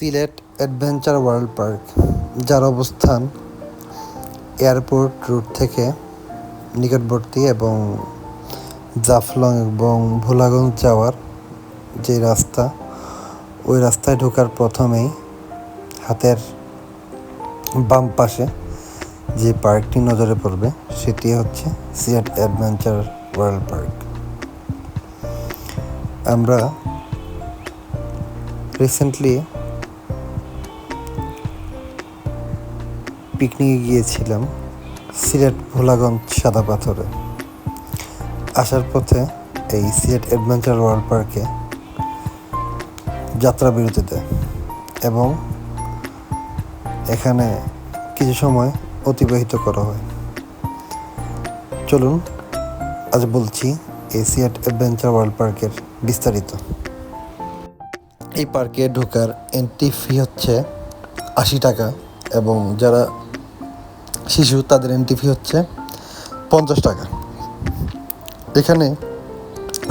Sylhet adventure world park, যার অবস্থান airport root থেকে নিকটবর্তী এবং জাফলং এবং ভোলাগঞ্জ যাওয়ার যে রাস্তা, ওই রাস্তায় ঢোকার প্রথমেই হাতের বাম পাশে যে পার্কটি নজরে পড়বে, সেটি হচ্ছে সিলেট অ্যাডভেঞ্চার ওয়ার্ল্ড পার্ক। আমরা রিসেন্টলি পিকনিকে গিয়েছিলাম, সিলেট ভোলাগঞ্জ সাদা পাথরে। আসার পথে এই সিলেট অ্যাডভেঞ্চার ওয়ার্ল্ড পার্কে যাত্রা বিরতিতে এবং এখানে কিছু সময় অতিবাহিত করা হয়। চলুন, আজ বলছি এই সিলেট অ্যাডভেঞ্চার ওয়ার্ল্ড পার্কের বিস্তারিত। এই পার্কে ঢোকার এন্ট্রি ফি হচ্ছে আশি টাকা এবং যারা শিশু, তাদের এন্ট্রি ফি হচ্ছে পঞ্চাশ টাকা। এখানে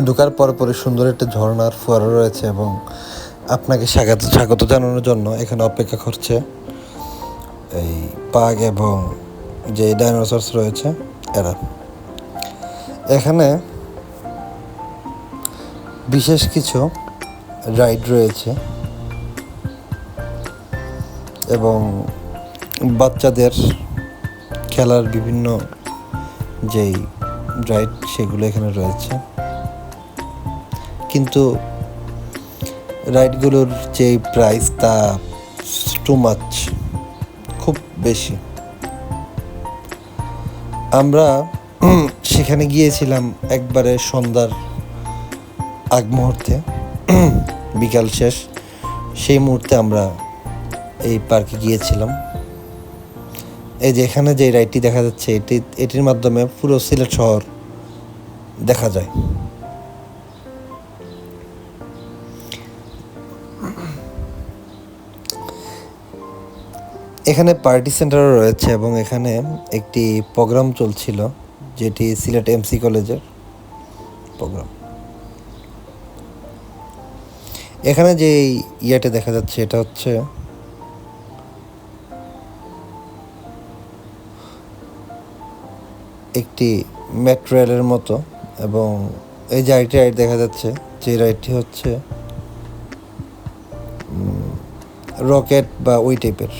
ঢোকার পর পরে সুন্দর একটা ঝর্ণার ফোয়ারা রয়েছে এবং আপনাকে স্বাগত স্বাগত জানানোর জন্য এখানে অপেক্ষা করছে এই বাঘ এবং যে ডাইনোসরস রয়েছে, এরা। এখানে বিশেষ কিছু রাইড রয়েছে এবং বাচ্চাদের খেলার বিভিন্ন যেই রাইড সেগুলো এখানে রয়েছে। কিন্তু রাইডগুলোর যে প্রাইস তা টু মাচ খুব বেশি। আমরা সেখানে গিয়েছিলাম একবারে সন্ধ্যার আগ মুহূর্তে, বিকাল শেষ। সেই মুহূর্তে আমরা এই পার্কে গিয়েছিলাম। এই যে এখানে যে রাইডটি দেখা যাচ্ছে, এটি, এটির মাধ্যমে পুরো সিলেট শহর দেখা যায়। এখানে পার্টি সেন্টারও রয়েছে এবং এখানে একটি প্রোগ্রাম চলছিল, যেটি সিলেট এমসি কলেজের প্রোগ্রাম এখানে যে ইয়েটা দেখা যাচ্ছে, এটা হচ্ছে একটি মেট্রো রেলের মতো এবং এই যে আরেকটি রাইড দেখা যাচ্ছে, যে রাইডটি হচ্ছে রকেট বা ওই টাইপের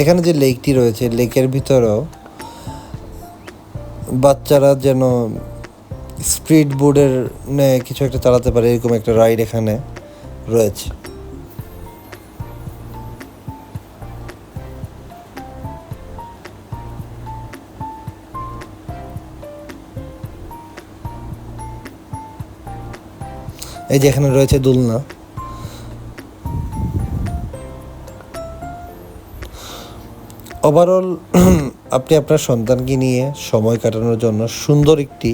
এখানে যে লেকটি রয়েছে লেকের ভিতরেও বাচ্চারা যেন স্পিড বোর্ডের কিছু একটা চালাতে পারে, এরকম একটা রাইড এখানে রয়েছে। এই যে এখানে রয়েছে দুলনা। ওভারঅল আপনি আপনার সন্তানকে নিয়ে সময় কাটানোর জন্য সুন্দর একটি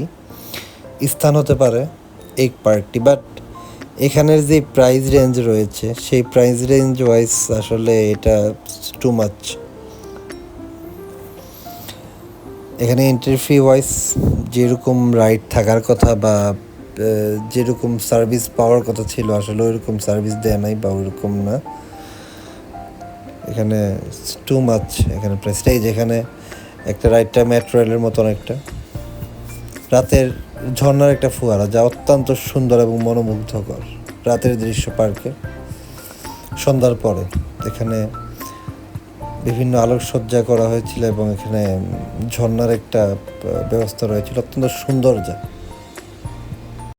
স্থান হতে পারে এই পার্কটি বাট এখানের যে প্রাইস রেঞ্জ রয়েছে, সেই প্রাইস রেঞ্জ ওয়াইজ আসলে এটা টু মাচ এখানে এন্ট্রি ফি ওয়াইজ যেরকম রাইড থাকার কথা বা যেরকম সার্ভিস পাওয়ার কথা ছিল, আসলে ওইরকম সার্ভিস দেয় নাই বা ওইরকম না। এখানে টু মাচ এখানে প্রাইসটাই যেখানে একটা রাইডটা মেট্রো রেলের মতন একটা রাতের ঝর্ণার একটা ফোয়ারা, যা অত্যন্ত সুন্দর এবং মনোমুগ্ধকর। রাতের দৃশ্য পার্কে। সন্ধ্যার পরে এখানে বিভিন্ন আলোকসজ্জা করা হয়েছিল এবং এখানে ঝর্ণার একটা ব্যবস্থা রয়েছিল, অত্যন্ত সুন্দর যা